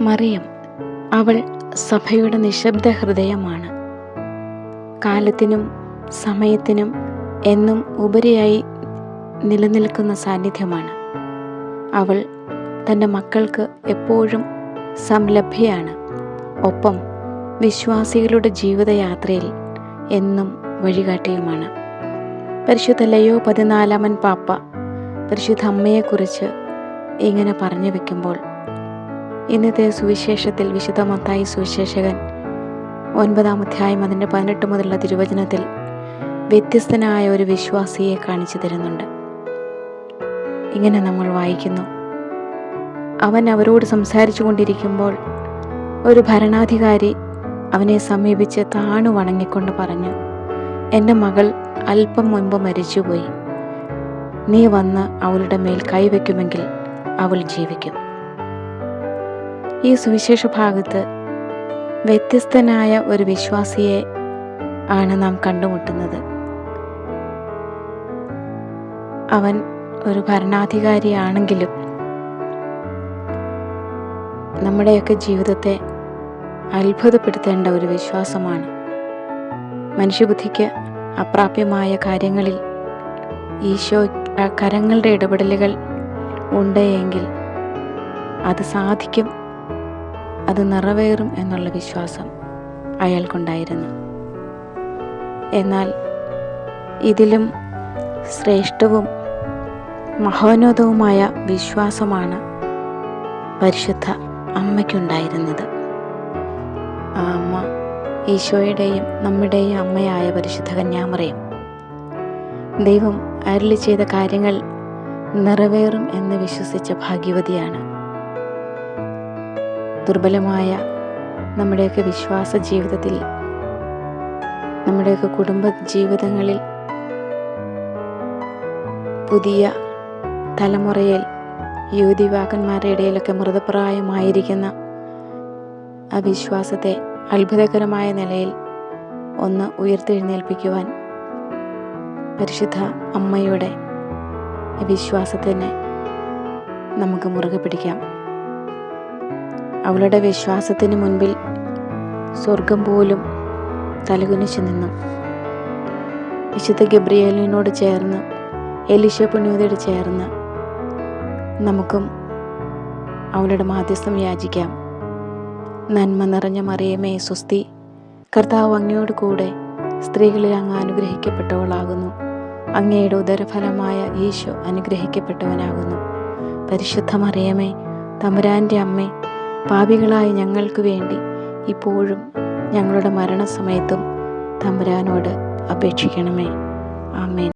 മറിയം. അവൾ സഭയുടെ നിശബ്ദ ഹൃദയമാണ് കാലത്തിനും സമയത്തിനും എന്നും ഉപരിയായി നിലനിൽക്കുന്ന സാന്നിധ്യമാണ്. അവൾ തന്റെ മക്കൾക്ക് എപ്പോഴും സംലഭ്യയാണ്. ഒപ്പം വിശ്വാസികളുടെ ജീവിതയാത്രയിൽ എന്നും വഴികാട്ടിയുമാണ്. പരിശുദ്ധ ലയോ പതിനാലാമൻ പാപ്പ പരിശുദ്ധ അമ്മയെക്കുറിച്ച് ഇങ്ങനെ പറഞ്ഞു വെക്കുമ്പോൾ ഇന്നത്തെ സുവിശേഷത്തിൽ വിശുദ്ധ മത്തായി സുവിശേഷകൻ. ഒൻപതാം അധ്യായം അതിന്റെ പതിനെട്ട് മുതലുള്ള തിരുവചനത്തിൽ വ്യത്യസ്തനായ ഒരു വിശ്വാസിയെ കാണിച്ചു തരുന്നുണ്ട്. ഇങ്ങനെ നമ്മൾ വായിക്കുന്നു. അവൻ അവരോട് സംസാരിച്ചു കൊണ്ടിരിക്കുമ്പോൾ ഒരു ഭരണാധികാരി അവനെ സമീപിച്ച് താണു വണങ്ങിക്കൊണ്ട് പറഞ്ഞു എന്റെ മകൾ അല്പം മുൻപ് മരിച്ചുപോയി. നീ വന്ന് അവളുടെ മേൽ കൈവയ്ക്കുമെങ്കിൽ അവൾ ജീവിക്കും. ഈ സുവിശേഷ ഭാഗത്ത് വ്യത്യസ്തനായ ഒരു വിശ്വാസിയെ ആണ് നാം കണ്ടുമുട്ടുന്നത്. അവൻ ഒരു ഭരണാധികാരിയാണെങ്കിലും നമ്മുടെയൊക്കെ ജീവിതത്തെ അത്ഭുതപ്പെടുത്തേണ്ട ഒരു വിശ്വാസമാണ്. മനുഷ്യബുദ്ധിക്ക് അപ്രാപ്യമായ കാര്യങ്ങളിൽ ഈശോ കരങ്ങളുടെ ഇടപെടലുകൾ ഉണ്ട് എങ്കിൽ അത് സാധിക്കും അത് നിറവേറും എന്നുള്ള വിശ്വാസം അയാൾക്കുണ്ടായിരുന്നു. എന്നാൽ ഇതിലും ശ്രേഷ്ഠവും മഹോന്നതവുമായ വിശ്വാസമാണ് പരിശുദ്ധ അമ്മയ്ക്കുണ്ടായിരുന്നത്. ആ അമ്മ ഈശോയുടെയും നമ്മുടെയും അമ്മയായ പരിശുദ്ധ കന്യാമറയും. ദൈവം അരളി ചെയ്ത കാര്യങ്ങൾ നിറവേറും എന്ന് വിശ്വസിച്ച ഭാഗ്യവതിയാണ്. ദുർബലമായ നമ്മുടെയൊക്കെ വിശ്വാസ ജീവിതത്തിൽ നമ്മുടെയൊക്കെ കുടുംബ ജീവിതങ്ങളിൽ പുതിയ തലമുറയിൽ യുവതിവാക്കന്മാരുടെ ഇടയിലൊക്കെ മൃതപ്രായമായിരിക്കുന്ന ആ വിശ്വാസത്തെ അത്ഭുതകരമായ നിലയിൽ ഒന്ന് ഉയർത്തെഴുന്നേൽപ്പിക്കുവാൻ പരിശുദ്ധ അമ്മയുടെ വിശ്വാസത്തിനെ നമുക്ക് മുറുകെ പിടിക്കാം. അവളുടെ വിശ്വാസത്തിന് മുൻപിൽ സ്വർഗം പോലും തലകുനിച്ചു നിന്നു. വിശുദ്ധ ഗബ്രിയേലിനോട് ചേർന്ന് എലിശ പുണ്യോദയോട് ചേർന്ന് നമുക്കും അവളുടെ മാധ്യസ്ഥം യാചിക്കാം. നന്മ നിറഞ്ഞ മറിയമേ സ്വസ്തി. കർത്താവ് അങ്ങയോട് കൂടെ സ്ത്രീകളിൽ അങ്ങ് അനുഗ്രഹിക്കപ്പെട്ടവളാകുന്നു. അങ്ങയുടെ ഉദരഫലമായ ഈശോ അനുഗ്രഹിക്കപ്പെട്ടവനാകുന്നു. പരിശുദ്ധ മറിയമേ തമ്പുരാന്റെ അമ്മേ പാപികളായ ഞങ്ങൾക്ക് വേണ്ടി ഇപ്പോഴും ഞങ്ങളുടെ മരണസമയത്തും തമ്പുരാനോട് അപേക്ഷിക്കണമേ. ആമേൻ.